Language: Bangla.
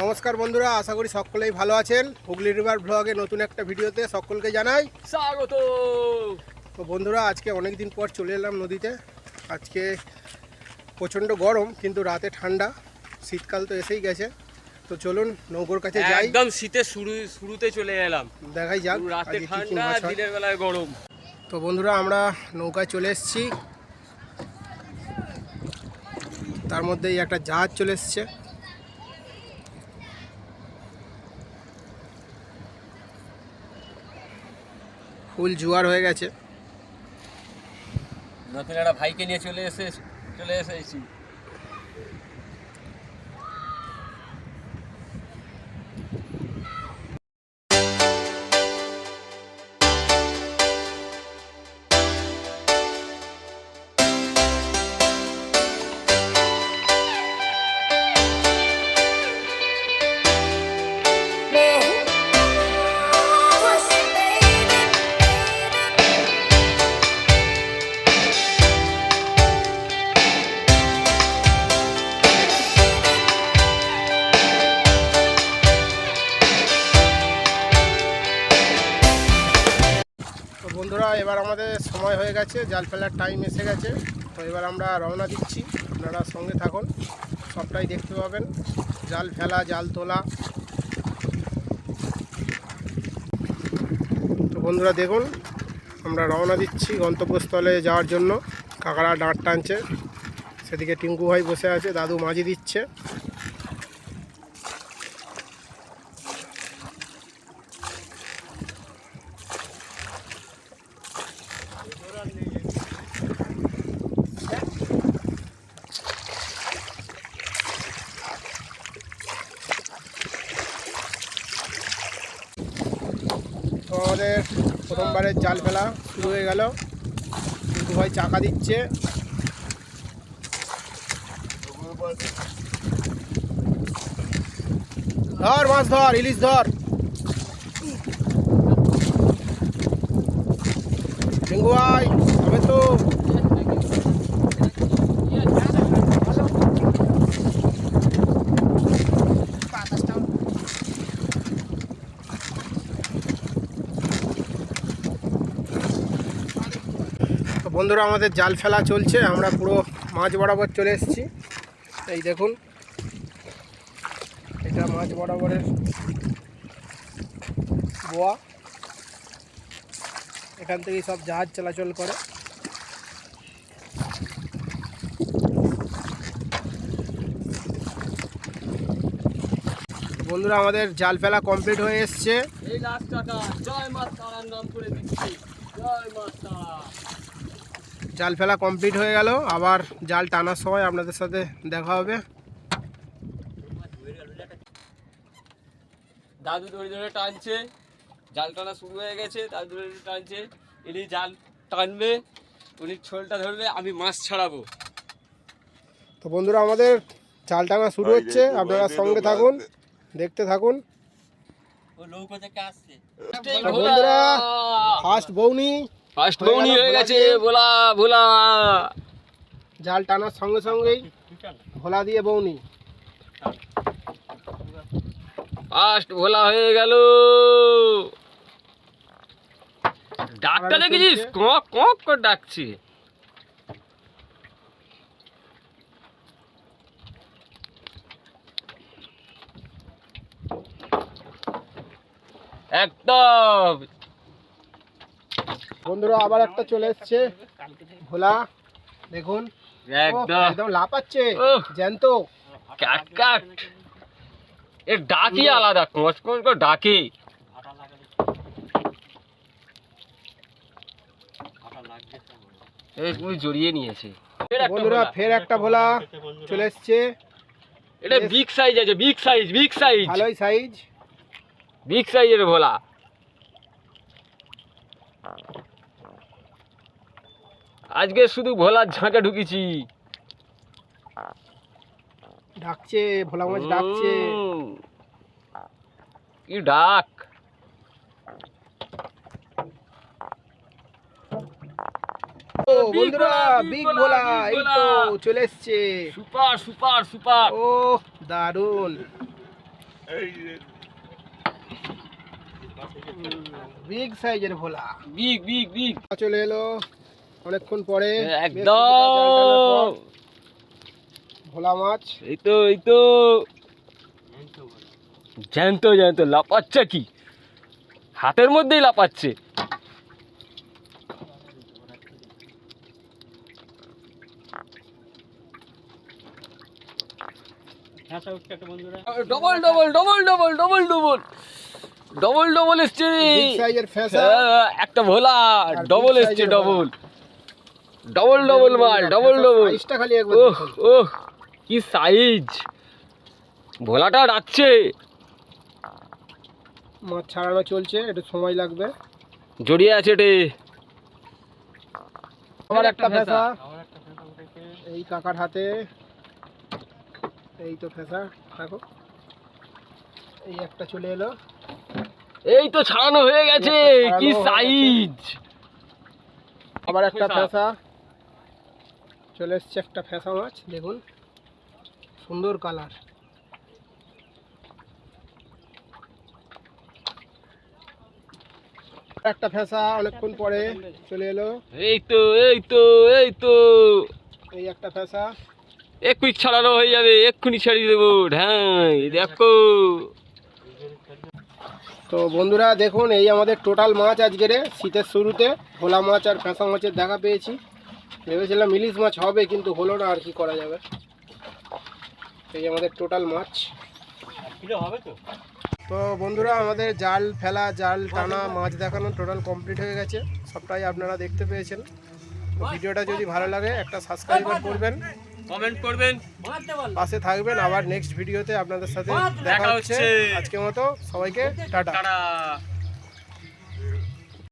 নমস্কার বন্ধুরা আশা করি সকলেই ভালো আছেন। হুগলি রিভার ব্লগে নতুন একটা ভিডিওতে সকলকে জানাই স্বাগত। তো বন্ধুরা আজকে অনেক দিন পর চলে এলাম নদীতে। আজকে প্রচণ্ড গরম কিন্তু রাতে ঠান্ডা শীতকাল তো এসেই গেছে। তো চলুন নৌকোর কাছে যাই। একদম শীতের শুরু শুরুতে চলে এলাম। দেখাই যাক রাতে ঠান্ডা দিনের বেলায় গরম। তো বন্ধুরা আমরা নৌকায় চলে এসেছি। তার মধ্যেই একটা জাহাজ চলে এসছে। ফুল জোয়ার হয়ে গেছে। নতুন একটা ভাইকে নিয়ে চলে এসে চলে এসেছি। বন্ধুরা, এবার আমাদের সময় হয়ে গেছে, জাল ফেলার টাইম এসে গেছে। তো এবার আমরা রওনা দিচ্ছি, আপনারা সঙ্গে থাকুন, সবটাই দেখতে পাবেন। জাল ফেলা, জাল তোলা। তো বন্ধুরা, দেখুন, আমরা রওনা দিচ্ছি গন্তব্যস্থলে যাওয়ার জন্য। কাকারা ডাঁট টানছে, সেদিকে টিঙ্কু ভাই বসে আছে, দাদু মাঝি দিচ্ছে। আমাদের প্রথমবারের জাল ফেলা শুরু হয়ে গেল। কিন্তু ভাই চাকা দিচ্ছে। ধর মাছ ধর, ইলিশ ধর। ডেঙ্গু ভাই হবে তো তো বন্ধুরা, আমাদের জাল ফেলা চলছে। আমরা পুরো মাছ বরাবর চলে এসেছি। এই দেখুন, এটা মাছ বরাবরের গোয়া এখান থেকেই সব জাহাজ চলাচল করে। বন্ধুরা, আমাদের জাল ফেলা কমপ্লিট হয়ে এসছে। এই লাখ টাকা জয় মা তারার নাম করে দিচ্ছি। জয় মা তারা জাল ফেলা কমপ্লিট হয়ে গেল। আবার জাল টানার সময় আপনাদের সাথে দেখা হবে। দাদু ধরে ধরে টানছে। জাল টানা শুরু হয়ে গেছে দাদু ধরে ধরে টানছে। ইনি জাল টানবে উনি ছোলটা ধরবে আমি মাছ ছাড়াবো। তো বন্ধুরা আমাদের জাল টানা শুরু হচ্ছে। আপনারা সঙ্গে থাকুন দেখতে থাকুন। ও নৌকো থেকে আসছে। বন্ধুরা ফার্স্ট বৌনি ফার্স্ট বৌনি হয়ে গেছে ভোলা ভোলা। জাল টানার সঙ্গে সঙ্গেই ভোলা দিয়ে বৌনি। ফার্স্ট ভোলা হয়ে গেল। ডাকটা দেখেছিস। কক কক করে ডাকছে। একদম। বন্ধুরা আবার একটা চলে এসছে। ভোলা দেখুন। একদম। একদম লাপাচ্ছে ওহ। জ্যান্ত। কাট কাট। এর ডাকি আলাদা কস কস করে ডাকে। এই পুরো জড়িয়ে নিয়েছে। বন্ধুরা ফের একটা ভোলা চলে এসছে। এটা বিগ সাইজ আছে বিগ সাইজ বিগ সাইজ ভালোই সাইজ বিগ সাইজের ভোলা। আজকে শুধু ভোলার ঝাঁকে ঢুকেছি। ডাকছে ভোলা মাছ ডাকছে। কি ডাক? ও বন্ধুরা বিগ ভোলা, ভোলা এই তো চলে এসছে। Super super super. ও দারুণ বিগ সাইজের ভোলা। Big big big. চলে এলো। অনেকক্ষণ পরে একদম! ভোলা মাছ। এই তো এই তো! জ্যান্ত জ্যান্ত লাপাচ্ছে কি? হাতের মধ্যেই লাপাচ্ছে double double double double double double! Double double এসছে বিগ সাইজের ফেসা। হ্যাঁ, একটা ভোলা ডবল এসছে ডবল। ডবল ডবল মাল ডবল ডবল সাইজটা খালি একবার ওহ ওহ কি সাইজ ভোলাটা রাখছে। মাছ ছাড়ানো চলছে একটু সময় লাগবে। জড়িয়ে আছে রে আবার একটা ফেসা। এই কাকার হাতে। এই তো ফেসা দেখো। এই একটা চলে এলো। এই তো ছাড়ানো হয়ে গেছে কি সাইজ আবার একটা ফেসা। চলে এসছে একটা ফেসা মাছ দেখুন। সুন্দর কালার। একটা ফেসা অনেকক্ষণ পরে চলে এলো। এই তো এই তো এই তো। এই একটা ফেসা। এক্ষুনি ছাড়ানো হয়ে যাবে এক্ষুনি ছাড়িয়ে দেবো। হ্যাঁ এই দেখো। তো বন্ধুরা দেখুন এই আমাদের টোটাল মাছ আজকের শীতের শুরুতে ভোলা মাছ আর ফেঁসা মাছের দেখা পেয়েছি। ভেবেছিলাম ইলিশ মাছ হবে কিন্তু হলো না আর কি করা যাবে? এই আমাদের টোটাল মাছ। হবে তো তো বন্ধুরা আমাদের জাল ফেলা জাল টানা মাছ দেখানো টোটাল কমপ্লিট হয়ে গেছে। সবটাই আপনারা দেখতে পেয়েছেন। ভিডিওটা যদি ভালো লাগে একটা সাবস্ক্রাইবার করবেন। কমেন্ট করবেন। পাশে থাকবেন। আবার নেক্সট ভিডিওতে আপনাদের সাথে দেখা হচ্ছে। আজকের মতো সবাইকে টাটা।